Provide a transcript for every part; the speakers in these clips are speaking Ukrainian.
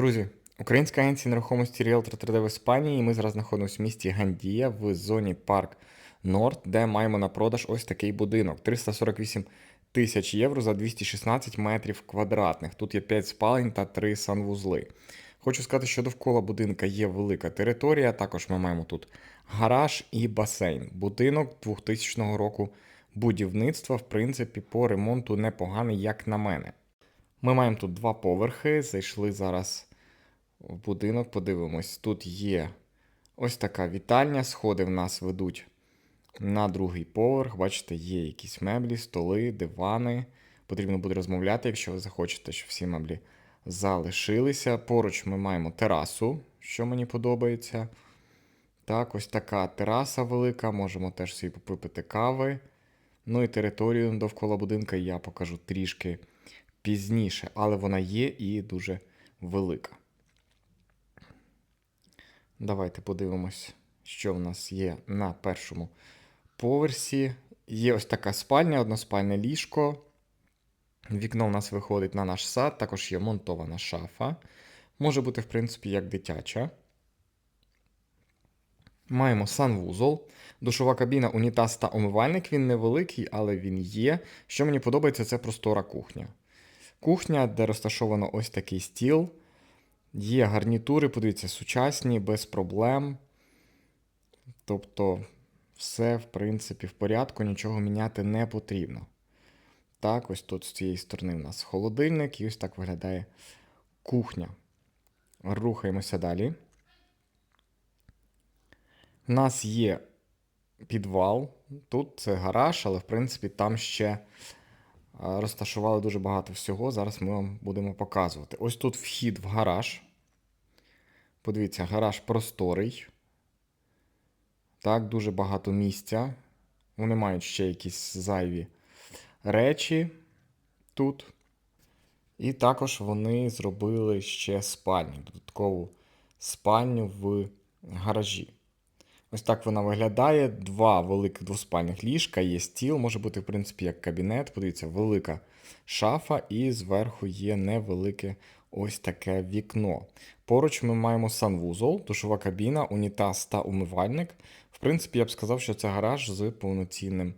Друзі, українська агенція нерухомості Realtor 3D в Іспанії. І ми зараз знаходимося в місті Гандія в зоні Парк Норд, де маємо на продаж ось такий будинок. 348 тисяч євро за 216 метрів квадратних. Тут є 5 спалень та 3 санвузли. Хочу сказати, що довкола будинка є велика територія. Також ми маємо тут гараж і басейн. Будинок 2000 року будівництва, в принципі, по ремонту непоганий, як на мене. Ми маємо тут два поверхи. Зайшли зараз в будинок, подивимось. Тут є ось така вітальня. Сходи в нас ведуть на другий поверх. Бачите, є якісь меблі, столи, дивани. Потрібно буде розмовляти, якщо ви захочете, щоб всі меблі залишилися. Поруч ми маємо терасу, що мені подобається. Так, ось така тераса велика. Можемо теж собі попити кави. Ну і територію довкола будинка я покажу трішки пізніше, але вона є і дуже велика. Давайте подивимось, що в нас є на першому поверсі. Є ось така спальня, односпальне ліжко. Вікно в нас виходить на наш сад, також є монтована шафа. Може бути, в принципі, як дитяча. Маємо санвузол, душова кабіна, унітаз та умивальник. Він невеликий, але він є. Що мені подобається, це простора кухня. Кухня, де розташовано ось такий стіл. Є гарнітури, подивіться, сучасні, без проблем. Тобто, все, в принципі, в порядку, нічого міняти не потрібно. Так, ось тут з цієї сторони у нас холодильник, і ось так виглядає кухня. Рухаємося далі. У нас є підвал. Тут це гараж, але в принципі там ще розташували дуже багато всього. Зараз ми вам будемо показувати. Ось тут вхід в гараж. Подивіться, гараж просторий. Так, дуже багато місця. Вони мають ще якісь зайві речі тут. І також вони зробили ще спальню, додаткову спальню в гаражі. Ось так вона виглядає. Два великих двоспальних ліжка, є стіл, може бути, в принципі, як кабінет. Подивіться, велика шафа, і зверху є невелике ось таке вікно. Поруч ми маємо санвузол, душова кабіна, унітаз та умивальник. В принципі, я б сказав, що це гараж з повноцінним,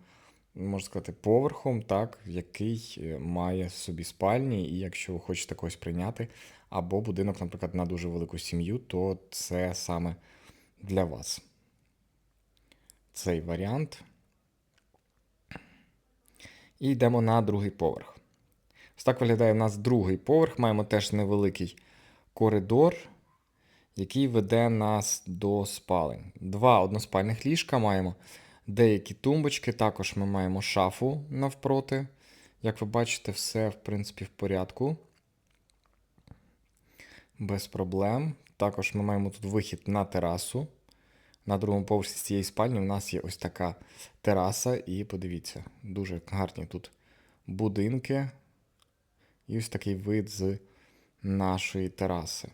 можна сказати, поверхом, так, який е, має собі спальні, і якщо ви хочете когось прийняти, або будинок, наприклад, на дуже велику сім'ю, то це саме для вас цей варіант. І йдемо на другий поверх. Ось так виглядає у нас другий поверх. Маємо теж невеликий коридор, який веде нас до спалень. Два односпальних ліжка маємо деякі тумбочки. Також ми маємо шафу навпроти. Як ви бачите, все, в принципі, в порядку. Без проблем. Також ми маємо тут вихід на терасу. На другому поверсі з цієї спальні у нас є ось така тераса, і подивіться, дуже гарні тут будинки. І ось такий вид з нашої тераси.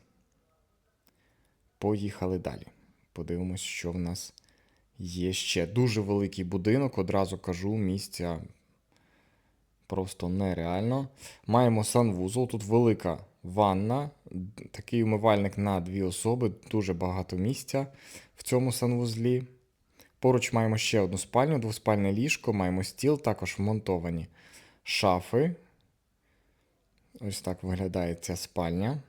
Поїхали далі. Подивимось, що в нас є ще. Дуже великий будинок, одразу кажу, місця просто нереально. Маємо санвузол, тут велика ванна, такий умивальник на дві особи, дуже багато місця в цьому санвузлі. Поруч маємо ще одну спальню, двоспальне ліжко, маємо стіл, також вмонтовані шафи. Ось так виглядає ця спальня.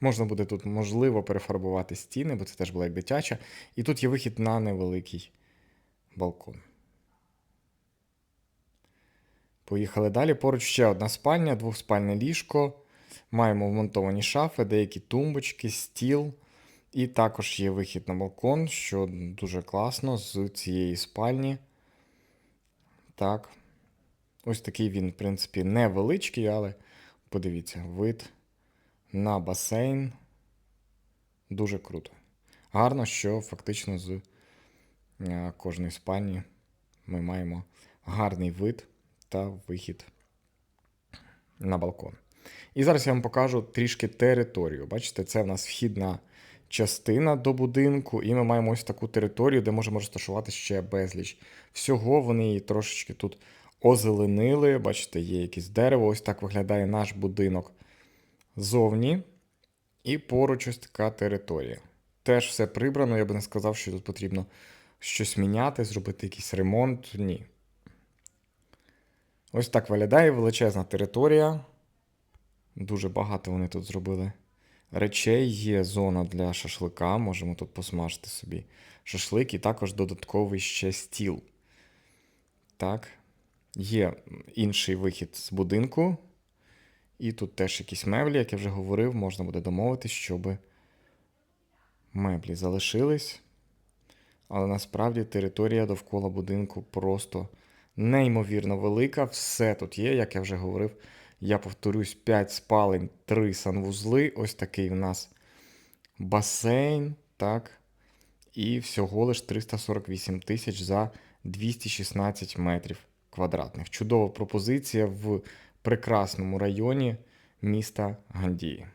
Можна буде тут, можливо, перефарбувати стіни, бо це теж була як дитяча. І тут є вихід на невеликий балкон. Поїхали далі. Поруч ще одна спальня, двохспальне ліжко. Маємо вмонтовані шафи, деякі тумбочки, стіл. І також є вихід на балкон, що дуже класно з цієї спальні. Так. Ось такий він, в принципі, невеличкий, але подивіться, вид на басейн. Дуже круто. Гарно, що фактично з е, кожної спальні ми маємо гарний вид та вихід на балкон. І зараз я вам покажу трішки територію. Бачите, це в нас вхідна частина до будинку, і ми маємо ось таку територію, де можемо розташувати ще безліч. Всього вони її трошечки тут озеленили. Бачите, є якесь дерево. Ось так виглядає наш будинок зовні. І поруч ось така територія. Теж все прибрано, я би не сказав, що тут потрібно щось міняти, зробити якийсь ремонт. Ні. Ось так виглядає величезна територія. Дуже багато вони тут зробили речей. Є зона для шашлика. Можемо тут посмажити собі шашлик і також додатковий ще стіл. Так. Є інший вихід з будинку. І тут теж якісь меблі, як я вже говорив, можна буде домовитись, щоб меблі залишились. Але насправді територія довкола будинку просто неймовірно велика. Все тут є, як я вже говорив. Я повторюсь, 5 спалень, 3 санвузли. Ось такий у нас басейн, так. І всього лиш 348 тисяч за 216 метрів квадратних. Чудова пропозиція в прекрасному районі міста Гандії.